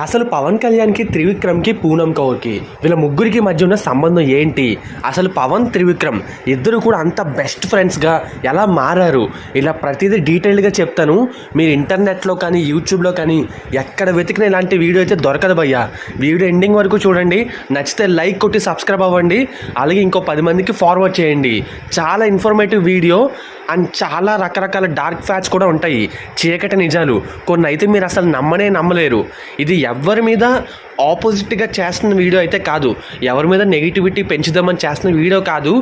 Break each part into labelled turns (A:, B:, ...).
A: అసలు పవన్ కళ్యాణ్కి త్రివిక్రమ్కి పూనం కౌర్కి వీళ్ళ ముగ్గురికి మధ్య ఉన్న సంబంధం ఏంటి? అసలు పవన్ త్రివిక్రమ్ ఇద్దరు కూడా అంత బెస్ట్ ఫ్రెండ్స్గా ఎలా మారారు? ఇలా ప్రతిదీ డీటెయిల్గా చెప్తాను. మీరు ఇంటర్నెట్లో కానీ యూట్యూబ్లో కానీ ఎక్కడ వెతికిన ఇలాంటి వీడియో అయితే దొరకదు భయ్యా. వీడియో ఎండింగ్ వరకు చూడండి. నచ్చితే లైక్ కొట్టి సబ్స్క్రైబ్ అవ్వండి. అలాగే ఇంకో పది మందికి ఫార్వర్డ్ చేయండి. చాలా ఇన్ఫర్మేటివ్ వీడియో అండ్ చాలా రకరకాల డార్క్ ఫ్యాట్స్ కూడా ఉంటాయి. చీకటి నిజాలు. కొన్ని అయితే మీరు అసలు నమ్మనే నమ్మలేరు. ఇది ఎవరి మీద ఆపోజిట్గా చేస్తున్న వీడియో అయితే కాదు. ఎవరి మీద నెగిటివిటీ పెంచుదామని చేస్తున్న వీడియో కాదు.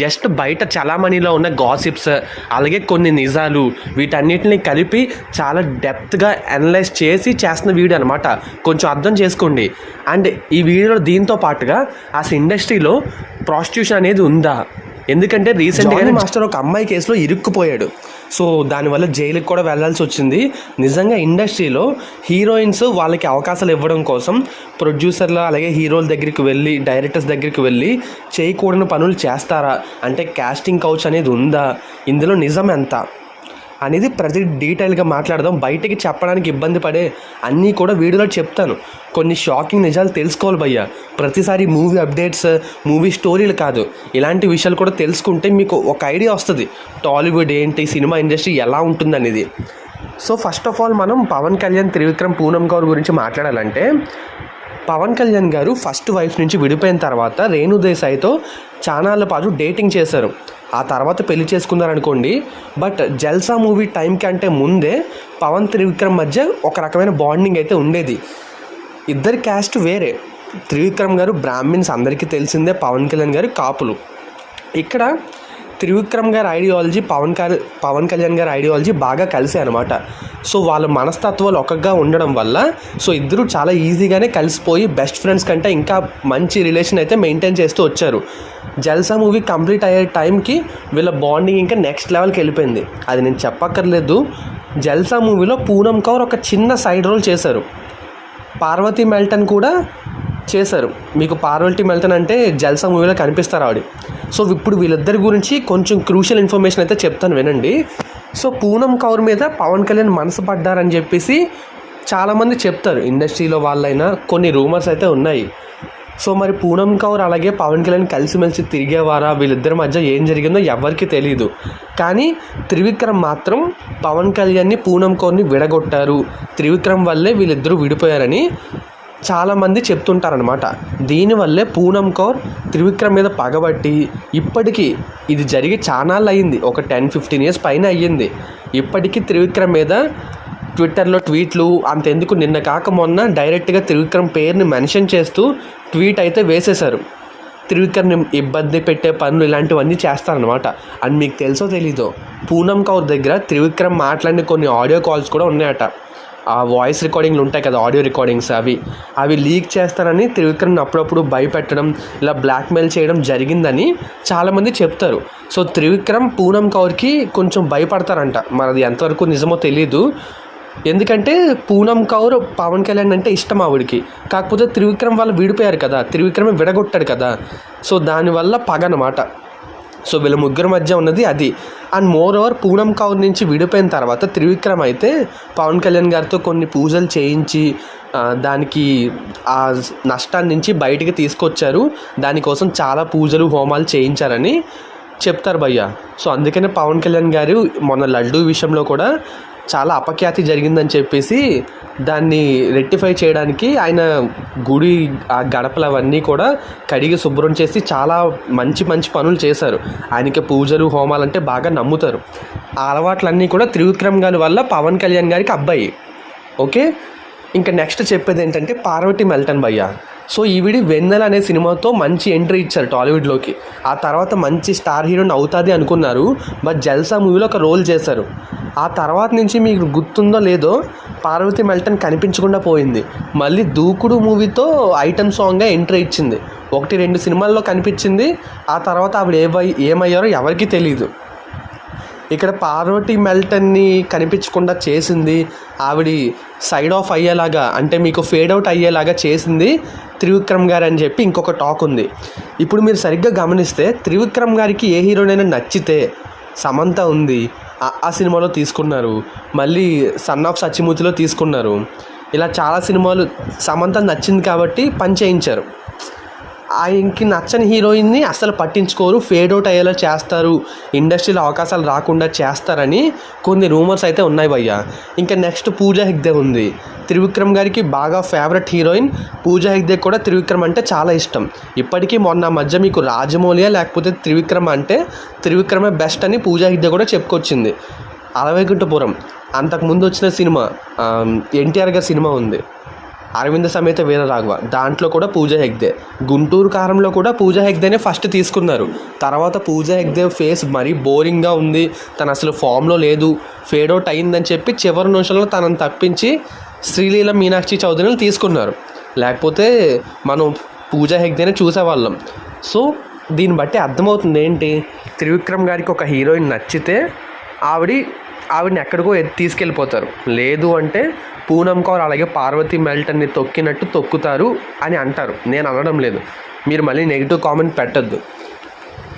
A: జస్ట్ బయట చలామణిలో ఉన్న గాసిప్స్ అలాగే కొన్ని నిజాలు వీటన్నిటిని కలిపి చాలా డెప్త్గా అనలైజ్ చేసి చేస్తున్న వీడియో అనమాట కొంచెం అర్థం చేసుకోండి. అండ్ ఈ వీడియోలో దీంతో పాటుగా అసలు ఇండస్ట్రీలో ప్రాస్టిట్యూషన్ అనేది ఉందా? ఎందుకంటే రీసెంట్గా మాస్టర్ ఒక అమ్మాయి కేసులో ఇరుక్కుపోయాడు. సో దానివల్ల జైలుకి కూడా వెళ్ళాల్సి వచ్చింది. నిజంగా ఇండస్ట్రీలో హీరోయిన్స్ వాళ్ళకి అవకాశాలు ఇవ్వడం కోసం ప్రొడ్యూసర్లు అలాగే హీరోల దగ్గరికి వెళ్ళి డైరెక్టర్స్ దగ్గరికి వెళ్ళి చేయకూడని పనులు చేస్తారా? అంటే కాస్టింగ్ కౌచ్ అనేది ఉందా? ఇందులో నిజం ఎంత? అనేది ప్రతి డీటెయిల్గా మాట్లాడదాం. బయటికి చెప్పడానికి ఇబ్బంది పడే అన్నీ కూడా వీడియోలో చెప్తాను. కొన్ని షాకింగ్ నిజాలు తెలుసుకోవాలి భయ్య. ప్రతిసారి మూవీ అప్డేట్స్ మూవీ స్టోరీలు కాదు. ఇలాంటి విషయాలు కూడా తెలుసుకుంటే మీకు ఒక ఐడియా వస్తుంది. టాలీవుడ్ ఏంటి సినిమా ఇండస్ట్రీ ఎలా ఉంటుందనేది. సో ఫస్ట్ ఆఫ్ ఆల్ మనం పవన్ కళ్యాణ్ త్రివిక్రమ్ పూనం గౌర్ గురించి మాట్లాడాలంటే పవన్ కళ్యాణ్ గారు ఫస్ట్ వైఫ్ నుంచి విడిపోయిన తర్వాత రేణు దేశాయ్తో చానాళ్ళ పాటు డేటింగ్ చేశారు. ఆ తర్వాత పెళ్ళి చేసుకున్నారనుకోండి బట్ జల్సా మూవీ టైం కంటే ముందే పవన్ త్రివిక్రమ్ మధ్య ఒక రకమైన బాండింగ్ అయితే ఉండేది. ఇద్దరి క్యాస్ట్ వేరే. త్రివిక్రమ్ గారు బ్రాహ్మిన్స్ అందరికీ తెలిసిందే పవన్ కళ్యాణ్ గారు కాపులు. ఇక్కడ త్రివిక్రమ్ గారి ఐడియాలజీ పవన్ పవన్ కళ్యాణ్ గారి ఐడియాలజీ బాగా కలిసాయి అనమాట సో వాళ్ళ మనస్తత్వాలు ఒకగా ఉండడం వల్ల సో ఇద్దరు చాలా ఈజీగానే కలిసిపోయి బెస్ట్ ఫ్రెండ్స్ కంటే ఇంకా మంచి రిలేషన్ అయితే మెయింటైన్ చేస్తూ వచ్చారు. జల్సా మూవీ కంప్లీట్ అయ్యే టైంకి వీళ్ళ బాండింగ్ ఇంకా నెక్స్ట్ లెవెల్కి వెళ్ళిపోయింది. అది నేను చెప్పక్కర్లేదు. జల్సా మూవీలో పూనం కౌర్ ఒక చిన్న సైడ్ రోల్ చేశారు. పార్వతీ మెల్టన్ కూడా చేశారు. మీకు పార్వల్టీ మెల్తన్ అంటే జల్సా మూవీలో కనిపిస్తారు ఆవిడ. సో ఇప్పుడు వీళ్ళిద్దరి గురించి కొంచెం క్రూషియల్ ఇన్ఫర్మేషన్ అయితే చెప్తాను వినండి. సో పూనం కౌర్ మీద పవన్ కళ్యాణ్ మనసు పడ్డారని చెప్పేసి చాలామంది చెప్తారు. ఇండస్ట్రీలో వాళ్ళైనా కొన్ని రూమర్స్ అయితే ఉన్నాయి. సో మరి పూనం కౌర్ అలాగే పవన్ కళ్యాణ్ కలిసిమెలిసి తిరిగేవారా? వీళ్ళిద్దరి మధ్య ఏం జరిగిందో ఎవరికి తెలియదు కానీ త్రివిక్రమ్ మాత్రం పవన్ కళ్యాణ్ని పూనం కౌర్ని విడగొట్టారు. త్రివిక్రమ్ వల్లే వీళ్ళిద్దరూ విడిపోయారని చాలామంది చెప్తుంటారనమాట దీనివల్లే పూనం కౌర్ త్రివిక్రమ్ మీద పగబట్టి ఇప్పటికీ ఇది జరిగి చానాళ్ళు అయ్యింది. ఒక టెన్ ఫిఫ్టీన్ ఇయర్స్ పైన అయ్యింది. ఇప్పటికీ త్రివిక్రమ్ మీద ట్విట్టర్లో ట్వీట్లు అంతెందుకు నిన్న కాక మొన్న డైరెక్ట్గా త్రివిక్రమ్ పేరుని మెన్షన్ చేస్తూ ట్వీట్ అయితే వేసేశారు. త్రివిక్రమ్ని ఇబ్బంది పెట్టే పనులు ఇలాంటివన్నీ చేస్తారనమాట అండ్ మీకు తెలుసో తెలీదో పూనం కౌర్ దగ్గర త్రివిక్రమ్ మాట్లాడిన కొన్ని ఆడియో కాల్స్ కూడా ఉన్నాయట. ఆ వాయిస్ రికార్డింగ్లు ఉంటాయి కదా ఆడియో రికార్డింగ్స్ అవి. అవి లీక్ చేస్తారని త్రివిక్రమ్ని అప్పుడప్పుడు భయపెట్టడం ఇలా బ్లాక్మెయిల్ చేయడం జరిగిందని చాలామంది చెప్తారు. సో త్రివిక్రమ్ పూనం కౌర్కి కొంచెం భయపడతారంట. మరి అది ఎంతవరకు నిజమో తెలీదు. ఎందుకంటే పూనం కౌర్ పవన్ కళ్యాణ్ అంటే ఇష్టం ఆవిడికి. కాకపోతే త్రివిక్రమ్ వాళ్ళు విడిపోయారు కదా త్రివిక్రమ్ విడగొట్టాడు కదా. సో దానివల్ల పగ అనమాట సో వీళ్ళ ముగ్గురు మధ్య ఉన్నది అది. And moreover Poonam Kaur నుంచి విడిపోయిన తర్వాత త్రివిక్రమ్ అయితే పవన్ కళ్యాణ్ గారితో కొన్ని పూజలు చేయించి దానికి ఆ నష్టాన్ని నుంచి బయటికి తీసుకొచ్చారు. దానికోసం చాలా పూజలు హోమాలు చేయించారని చెప్తారు భయ్య. సో అందుకనే పవన్ కళ్యాణ్ గారు మొన్న లడ్డూ విషయంలో కూడా చాలా అపఖ్యాతి జరిగిందని చెప్పేసి దాన్ని రెక్టిఫై చేయడానికి ఆయన గుడి ఆ గడపలు అవన్నీ కూడా కడిగి శుభ్రం చేసి చాలా మంచి మంచి పనులు చేశారు. ఆయనకి పూజలు హోమాలు అంటే బాగా నమ్ముతారు. ఆ అలవాట్లన్నీ కూడా త్రివిక్రమ్ గారి వల్ల పవన్ కళ్యాణ్ గారికి అబ్బాయి. ఓకే? ఇంకా నెక్స్ట్ చెప్పేది ఏంటంటే పార్వతి మెల్టన్ భయ్య. సో ఈవిడి వెన్నెల అనే సినిమాతో మంచి ఎంట్రీ ఇచ్చారు టాలీవుడ్లోకి ఆ తర్వాత మంచి స్టార్ హీరోని అవుతుంది అనుకున్నారు బట్ జల్సా మూవీలో ఒక రోల్ చేశారు. ఆ తర్వాత నుంచి మీకు గుర్తుందో లేదో పార్వతి మెల్టన్ కనిపించకుండా పోయింది. మళ్ళీ దూకుడు మూవీతో ఐటమ్ సాంగ్గా ఎంట్రీ ఇచ్చింది. ఒకటి రెండు సినిమాల్లో కనిపించింది ఆ తర్వాత ఆవిడ ఏమై ఏమయ్యారో ఎవరికీ తెలియదు ఇక్కడ పార్వతి మెల్టన్ని కనిపించకుండా చేసింది ఆవిడ సైడ్ ఆఫ్ అయ్యేలాగా అంటే మీకు ఫేడ్ అవుట్ అయ్యేలాగా చేసింది త్రివిక్రమ్ గారు అని చెప్పి ఇంకొక టాక్ ఉంది. ఇప్పుడు మీరు సరిగ్గా గమనిస్తే త్రివిక్రమ్ గారికి ఏ హీరోనైనా నచ్చితే సమంత ఉంది ఆ- ఆ సినిమాలో తీసుకున్నారు మళ్ళీ సన్ ఆఫ్ సచ్చిమూతిలో తీసుకున్నారు. ఇలా చాలా సినిమాలు సమంత నచ్చింది కాబట్టి పని చేయించారు. ఆయనకి నచ్చని హీరోయిన్ని అస్సలు పట్టించుకోరు ఫేడ్ అవుట్ అయ్యేలా చేస్తారు. ఇండస్ట్రీలో అవకాశాలు రాకుండా చేస్తారని కొన్ని రూమర్స్ అయితే ఉన్నాయి భయ్య. ఇంకా నెక్స్ట్ పూజా హెగ్దే ఉంది. త్రివిక్రమ్ గారికి బాగా ఫేవరెట్ హీరోయిన్. పూజా హెగ్దే కూడా త్రివిక్రమ్ అంటే చాలా ఇష్టం. ఇప్పటికీ మొన్న మధ్య మీకు రాజమౌళియా లేకపోతే త్రివిక్రమ్ అంటే త్రివిక్రమే బెస్ట్ అని పూజా హెగ్దే కూడా చెప్పుకొచ్చింది. అలవైకుంఠపురం. అంతకుముందు వచ్చిన సినిమా ఎన్టీఆర్ గారి సినిమా ఉంది. అరవింద సమేత వీరరాఘవ. దాంట్లో కూడా పూజా హెగ్దే గుంటూరు కారంలో కూడా పూజా హెగ్దేనే ఫస్ట్ తీసుకున్నారు. తర్వాత పూజా హెగ్దే ఫేస్ మరీ బోరింగ్గా ఉంది. తను అసలు ఫామ్లో లేదు. ఫేడ్ అవుట్ అయిందని చెప్పి చివరి నిమిషంలో తనను తప్పించి శ్రీలీల మీనాక్షి చౌదరిని తీసుకున్నారు. లేకపోతే మనం పూజా హెగ్దేనే చూసేవాళ్ళం. సో దీన్ని బట్టి అర్థమవుతుంది ఏంటి? త్రివిక్రమ్ గారికి ఒక హీరోయిన్ నచ్చితే ఆవిడ ఆవిడని ఎక్కడికో ఎత్తి తీసుకెళ్ళిపోతారు. లేదు అంటే పూనం కౌర్ అలాగే పార్వతి మెల్టన్ని తొక్కినట్టు తొక్కుతారు అని అంటారు. నేను అనడం లేదు. మీరు మళ్ళీ నెగిటివ్ కామెంట్ పెట్టద్దు.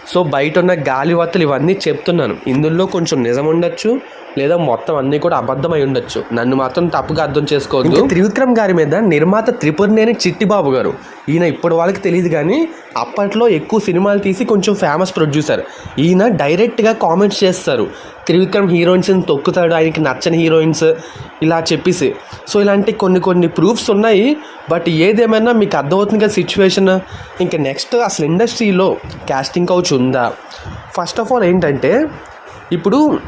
A: సో బయట ఉన్న గాలివత్తలు ఇవన్నీ చెప్తున్నాను. ఇందులో కొంచెం నిజం ఉండొచ్చు లేదా మొత్తం అన్నీ కూడా అబద్ధమై ఉండొచ్చు. నన్ను మాత్రం తప్పుగా అర్థం చేసుకోవద్దు. త్రివిక్రమ్ గారి మీద నిర్మాత త్రిపురనేని చిట్టిబాబు గారు. ఈయన ఇప్పుడు వాళ్ళకి తెలియదు కానీ అప్పట్లో ఎక్కువ సినిమాలు తీసి కొంచెం ఫేమస్ ప్రొడ్యూసర్ ఈయన డైరెక్ట్గా కామెంట్స్ చేస్తారు. త్రివిక్రమ్ హీరోయిన్స్ని తొక్కుతాడు ఆయనకి నచ్చని హీరోయిన్స్ ఇలా చెప్పేసి. సో ఇలాంటి కొన్ని కొన్ని ప్రూఫ్స్ ఉన్నాయి. బట్ ఏదేమైనా మీకు అర్థమవుతుంది కదా సిచ్యువేషన్ ఇంకా నెక్స్ట్ అసలు ఇండస్ట్రీలో కాస్టింగ్ కౌచ్ ఉందా? ఫస్ట్ ఆఫ్ ఆల్ ఏంటంటే ఇప్పుడు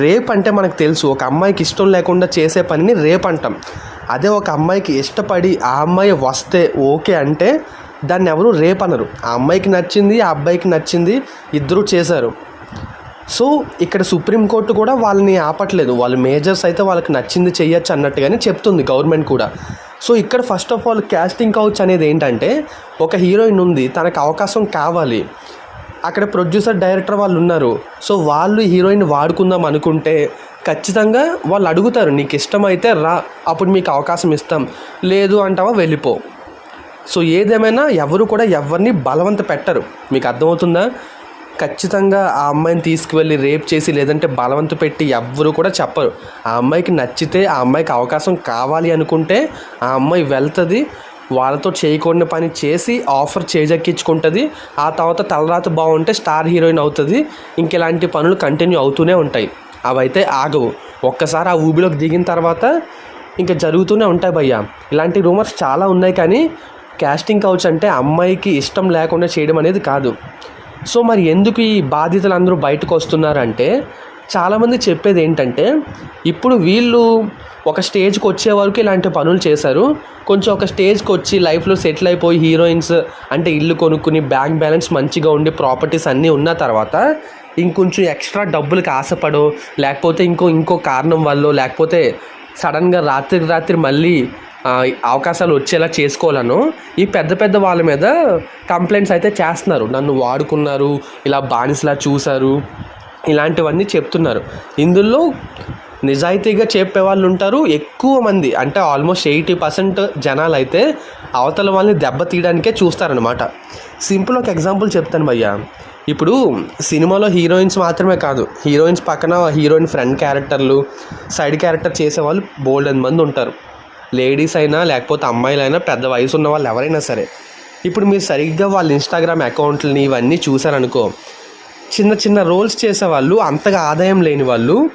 A: రేప్ అంటే మనకు తెలుసు ఒక అమ్మాయికి ఇష్టం లేకుండా చేసే పనిని రేప్ అంటాం అదే ఒక అమ్మాయికి ఇష్టపడి ఆ అమ్మాయి వస్తే ఓకే అంటే దాన్ని ఎవరు రేప్ అనరు ఆ అమ్మాయికి నచ్చింది ఆ అబ్బాయికి నచ్చింది ఇద్దరు చేశారు. సో ఇక్కడ సుప్రీంకోర్టు కూడా వాళ్ళని ఆపట్లేదు. వాళ్ళు మేజర్స్ అయితే వాళ్ళకి నచ్చింది చేయొచ్చు అన్నట్టుగానే చెప్తుంది గవర్నమెంట్ కూడా. సో ఇక్కడ first of all casting couch అనేది ఏంటంటే ఒక హీరోయిన్ ఉంది తనకు అవకాశం కావాలి. అక్కడ ప్రొడ్యూసర్ డైరెక్టర్ వాళ్ళు ఉన్నారు. సో వాళ్ళు హీరోయిన్ వాడుకుందాం అనుకుంటే ఖచ్చితంగా వాళ్ళు అడుగుతారు నీకు ఇష్టమైతే రా అప్పుడు మీకు అవకాశం ఇస్తాం. లేదు అంటావా వెళ్ళిపో. సో ఏదేమైనా ఎవరు కూడా ఎవరిని బలవంత పెట్టరు. మీకు అర్థమవుతుందా? ఖచ్చితంగా ఆ అమ్మాయిని తీసుకువెళ్ళి రేప్ చేసి లేదంటే బలవంత పెట్టి ఎవ్వరు కూడా చెప్పరు. ఆ అమ్మాయికి నచ్చితే ఆ అమ్మాయికి అవకాశం కావాలి అనుకుంటే ఆ అమ్మాయి వెళ్తుంది. వాళ్ళతో చేయకూడని పని చేసి ఆఫర్ చేజెక్కించుకుంటుంది. ఆ తర్వాత తలరాత బాగుంటే స్టార్ హీరోయిన్ అవుతుంది. ఇంకెలాంటి పనులు కంటిన్యూ అవుతూనే ఉంటాయి. అవైతే ఆగవు. ఒక్కసారి ఆ ఊబిలోకి దిగిన తర్వాత ఇంకా జరుగుతూనే ఉంటాయి భయ్య. ఇలాంటి రూమర్స్ చాలా ఉన్నాయి కానీ క్యాస్టింగ్ కౌచ్ అంటే అమ్మాయికి ఇష్టం లేకుండా చేయడం అనేది కాదు. సో మరి ఎందుకు ఈ బాధితులు అందరూ బయటకు వస్తున్నారంటే చాలామంది చెప్పేది ఏంటంటే ఇప్పుడు వీళ్ళు ఒక స్టేజ్కి వచ్చే వరకు ఇలాంటి పనులు చేశారు. కొంచెం ఒక స్టేజ్కి వచ్చి లైఫ్లో సెటిల్ అయిపోయి హీరోయిన్స్ అంటే ఇల్లు కొనుక్కుని బ్యాంక్ బ్యాలెన్స్ మంచిగా ఉండి ప్రాపర్టీస్ అన్నీ ఉన్న తర్వాత ఇంకొంచెం ఎక్స్ట్రా డబ్బులకి ఆశపడో లేకపోతే ఇంకో ఇంకో కారణం వల్ల లేకపోతే సడన్గా రాత్రికి రాత్రి మళ్ళీ అవకాశాలు వచ్చేలా చేసుకోవాలను ఈ పెద్ద పెద్ద వాళ్ళ మీద కంప్లైంట్స్ అయితే చేస్తున్నారు. నన్ను వాడుకున్నారు ఇలా బానిసలా చూశారు. ఇలాంటివన్నీ చెప్తున్నారు. ఇందులో నిజాయితీగా చెప్పే వాళ్ళు ఉంటారు. ఎక్కువ మంది అంటే ఆల్మోస్ట్ ఎయిటీ పర్సెంట్ జనాలు అయితే అవతల వాళ్ళని దెబ్బ తీయడానికే చూస్తారనమాట సింపుల్ ఒక ఎగ్జాంపుల్ చెప్తాను భయ్య. ఇప్పుడు సినిమాలో హీరోయిన్స్ మాత్రమే కాదు హీరోయిన్స్ పక్కన హీరోయిన్ ఫ్రెండ్ క్యారెక్టర్లు సైడ్ క్యారెక్టర్ చేసేవాళ్ళు బోల్డ్ మంది ఉంటారు. లేడీస్ అయినా లేకపోతే అమ్మాయిలైనా పెద్ద వయసు ఉన్న వాళ్ళు ఎవరైనా సరే. ఇప్పుడు మీరు సరిగ్గా వాళ్ళ ఇన్స్టాగ్రామ్ అకౌంట్లని ఇవన్నీ చూసారనుకో చిన్న చిన్న రోల్స్ చేసేవాళ్ళు అంతగా ఆదాయం లేని వాళ్ళు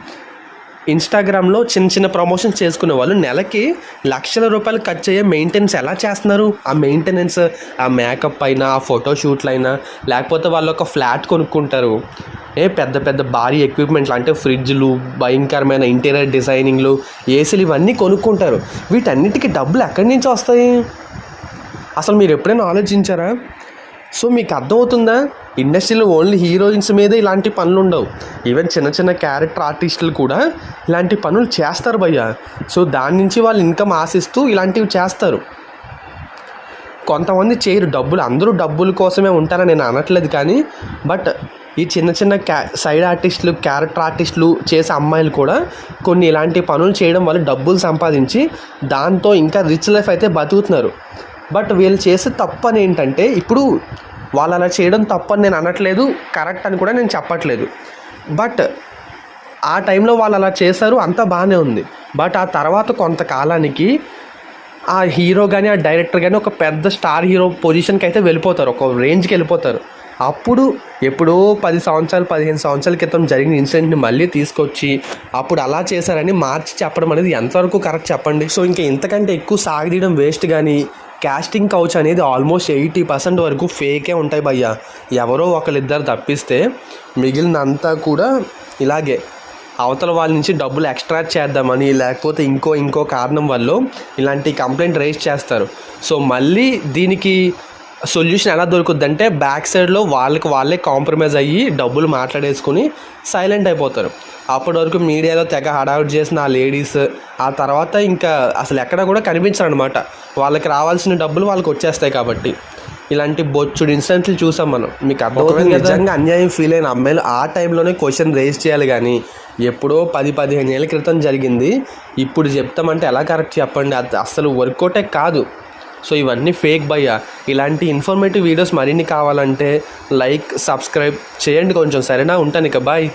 A: ఇన్స్టాగ్రామ్లో చిన్న చిన్న ప్రమోషన్స్ చేసుకునే వాళ్ళు నెలకి లక్షల రూపాయలు ఖర్చు అయ్యే మెయింటెనెన్స్ ఎలా చేస్తున్నారు? ఆ మెయింటెనెన్స్ ఆ మేకప్ అయినా ఆ ఫోటోషూట్లు అయినా లేకపోతే వాళ్ళు ఒక ఫ్లాట్ కొనుక్కుంటారు. ఏ పెద్ద పెద్ద భారీ ఎక్విప్మెంట్లు అంటే ఫ్రిడ్జ్లు భయంకరమైన ఇంటీరియర్ డిజైనింగ్లు ఏసీలు ఇవన్నీ కొనుక్కుంటారు. వీటన్నిటికీ డబ్బులు ఎక్కడి నుంచి వస్తాయి? అసలు మీరు ఎప్పుడైనా ఆలోచించారా? సో మీకు అర్థమవుతుందా? ఇండస్ట్రీలో ఓన్లీ హీరోయిన్స్ మీదే ఇలాంటి పనులు ఉండవు ఈవెన్ చిన్న చిన్న క్యారెక్టర్ ఆర్టిస్టులు కూడా ఇలాంటి పనులు చేస్తారు భయ్య. సో దాని నుంచి వాళ్ళు ఇన్కమ్ ఆశిస్తూ ఇలాంటివి చేస్తారు. కొంతమంది చేయరు డబ్బులు. అందరూ డబ్బుల కోసమే ఉంటారని నేను అనట్లేదు కానీ బట్ ఈ చిన్న చిన్న క్యా సైడ్ ఆర్టిస్టులు క్యారెక్టర్ ఆర్టిస్టులు చేసే అమ్మాయిలు కూడా కొన్ని ఇలాంటి పనులు చేయడం వల్ల డబ్బులు సంపాదించి దాంతో ఇంకా రిచ్ లైఫ్ అయితే బతుకుతున్నారు. బట్ వీళ్ళు చేసే తప్పని ఏంటంటే ఇప్పుడు వాళ్ళు అలా చేయడం తప్పని నేను అనట్లేదు కరెక్ట్ అని కూడా నేను చెప్పట్లేదు. బట్ ఆ టైంలో వాళ్ళు అలా చేశారు అంతా బాగానే ఉంది. బట్ ఆ తర్వాత కొంతకాలానికి ఆ హీరో కానీ ఆ డైరెక్టర్ కానీ ఒక పెద్ద స్టార్ హీరో పొజిషన్కి అయితే వెళ్ళిపోతారు ఒక రేంజ్కి వెళ్ళిపోతారు. అప్పుడు ఎప్పుడో పది సంవత్సరాలు పదిహేను సంవత్సరాల క్రితం జరిగిన ఇన్సిడెంట్ని మళ్ళీ తీసుకొచ్చి అప్పుడు అలా చేశారని మార్చి చెప్పడం అనేది ఎంతవరకు కరెక్ట్ చెప్పండి? సో ఇంకా ఇంతకంటే ఎక్కువ సాగదీయడం వేస్ట్ కానీ క్యాస్టింగ్ కౌచ్ అనేది ఆల్మోస్ట్ ఎయిటీ పర్సెంట్ వరకు ఫేకే ఉంటాయి భయ్య. ఎవరో ఒకరిద్దరు తప్పిస్తే మిగిలినంతా కూడా ఇలాగే. అవతల వాళ్ళ నుంచి డబ్బులు ఎక్స్ట్రా చేద్దామని లేకపోతే ఇంకో ఇంకో కారణం వల్ల ఇలాంటి కంప్లైంట్ రైజ్ చేస్తారు. సో మళ్ళీ దీనికి సొల్యూషన్ ఎలా దొరుకుద్దంటే బ్యాక్ సైడ్లో వాళ్ళకి వాళ్ళే కాంప్రమైజ్ అయ్యి డబ్బులు మాట్లాడేసుకుని సైలెంట్ అయిపోతారు. అప్పటి వరకు మీడియాలో తెగ హడావుట్ చేసిన ఆ లేడీస్ ఆ తర్వాత ఇంకా అసలు ఎక్కడ కూడా కనిపించరు అనమాట వాళ్ళకి రావాల్సిన డబ్బులు వాళ్ళకి వచ్చేస్తాయి కాబట్టి. ఇలాంటి బొచ్చుడు ఇన్సిడెంట్లు చూసాం మనం. మీకు అర్థమైంది నిజంగా అన్యాయం ఫీల్ అయిన అమ్మాయిలు ఆ టైంలోనే క్వశ్చన్ రేజ్ చేయాలి కానీ ఎప్పుడో పది పదిహేను ఏళ్ళ క్రితం జరిగింది. ఇప్పుడు చెప్తామంటే ఎలా కరెక్ట్ చెప్పండి? అది అసలు వర్కౌటే కాదు. సో ఇవన్నీ ఫేక్ భయ్య. ఇలాంటి ఇన్ఫర్మేటివ్ వీడియోస్ మరిన్ని కావాలంటే లైక్ సబ్స్క్రైబ్ చేయండి కొంచెం. సరేనా? ఉంటాను ఇక. బాయ్